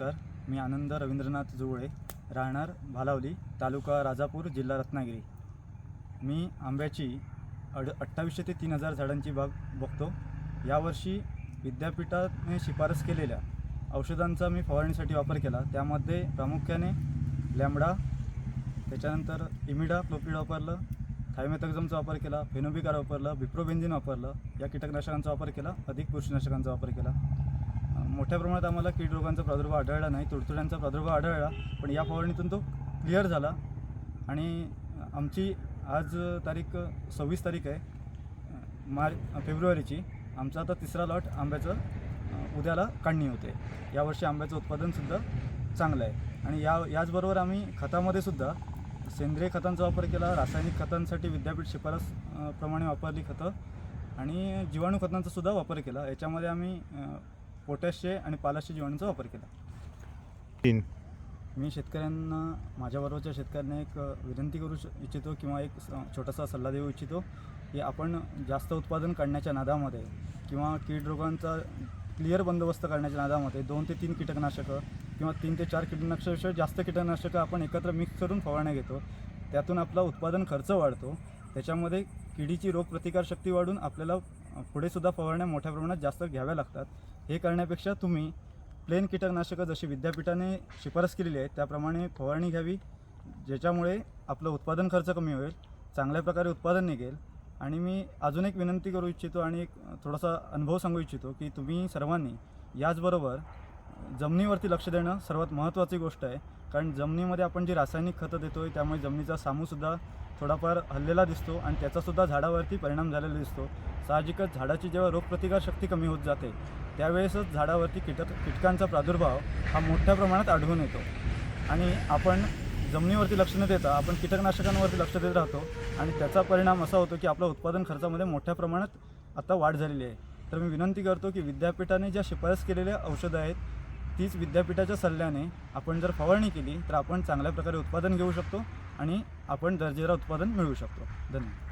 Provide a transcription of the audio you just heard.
नमस्कार. मी आनंद रवींद्रनाथ जुवळे राहणार भालावली तालुका राजापूर जिल्हा रत्नागिरी. मी आंब्याची अड अठ्ठावीसशे ते तीन हजार झाडांची बाग बघतो. यावर्षी विद्यापीठाने शिफारस केलेल्या औषधांचा मी फवारणीसाठी वापर केला. त्यामध्ये प्रामुख्याने लॅमडा त्याच्यानंतर इमिडा क्लोपिड वापरलं थायमेथक्झमचा वापर केला फेनोबिकार वापरलं बिप्रोबेन्झिन वापरलं या कीटकनाशकांचा वापर केला अधिक बुरशीनाशकांचा वापर केला. मोठ्या प्रमाणात आम्हाला कीड रोगांचा प्रादुर्भाव आढळला नाही तुडतुड्यांचा प्रादुर्भाव आढळला पण या फवारणीतून तो क्लिअर झाला. आणि आमची आज तारीख सव्वीस तारीख आहे मार्च फेब्रुवारीची. आमचा आता तिसरा लॉट आंब्याचं उद्याला काढणी होते. यावर्षी आंब्याचं उत्पादनसुद्धा चांगलं आहे. आणि या याचबरोबर आम्ही खतामध्ये सुद्धा सेंद्रिय खतांचा वापर केला रासायनिक खतांसाठी विद्यापीठ शिफारस प्रमाणे वापरली खतं आणि जीवाणू खतांचा सुद्धा वापर केला. याच्यामध्ये आम्ही पोटॅशचे आणि पालाशे जीवाणूंचा वापर केला. तीन. मी शेतकऱ्यांना माझ्याबरोबरच्या शेतकऱ्यांना एक विनंती करू इच्छितो किंवा एक छोटासा सल्ला देऊ इच्छितो की आपण जास्त उत्पादन काढण्याच्या नादामध्ये किंवा कीड रोगांचा क्लिअर बंदोबस्त करण्याच्या नादामध्ये दोन ते तीन कीटकनाशकं किंवा तीन ते चार कीटकनाशकापेक्षा जास्त कीटकनाशकं आपण एकत्र मिक्स करून फवारण्या घेतो. त्यातून आपला उत्पादन खर्च वाढतो. त्याच्यामध्ये किडीची रोगप्रतिकारशक्ती वाढून आपल्याला पुढे पुढेसुद्धा फवारण्या मोठ्या प्रमाणात जास्त घ्याव्या लागतात. हे करण्यापेक्षा तुम्ही प्लेन कीटकनाशकं जशी विद्यापीठाने शिफारस केलेली आहे त्याप्रमाणे फवारणी घ्यावी ज्याच्यामुळे आपलं उत्पादन खर्च कमी होईल चांगल्या प्रकारे उत्पादन निघेल. आणि मी अजून एक विनंती करू इच्छितो आणि एक थोडासा अनुभव सांगू इच्छितो की तुम्ही सर्वांनी याचबरोबर जमिनीवरती लक्ष देणं सर्वात महत्त्वाची गोष्ट आहे. कारण जमिनीमध्ये आपण जी रासायनिक खतं देतो आहे त्यामुळे जमिनीचा सामूसुद्धा थोडाफार हल्लेला दिसतो आणि त्याचासुद्धा झाडावरती परिणाम झालेला दिसतो. साहजिकच झाडाची जेव्हा रोगप्रतिकारशक्ती कमी होत जाते त्यावेळेसच झाडावरती कीटक कीटकांचा प्रादुर्भाव हा मोठ्या प्रमाणात आढळून येतो. आणि आपण जमिनीवरती लक्ष न देता आपण कीटकनाशकांवरती लक्ष देत राहतो आणि त्याचा परिणाम असा होतो की आपल्या उत्पादन खर्चामध्ये मोठ्या प्रमाणात आता वाढ झालेली आहे. तर मी विनंती करतो की विद्यापीठाने ज्या शिफारस केलेल्या औषधं आहेत तीच विद्यापीठाच्या सल्ल्याने आपण जर फवारणी केली तर आपण चांगल्या प्रकारे उत्पादन घेऊ शकतो आणि आपण दर्जेदार उत्पादन मिळवू शकतो. धन्यवाद.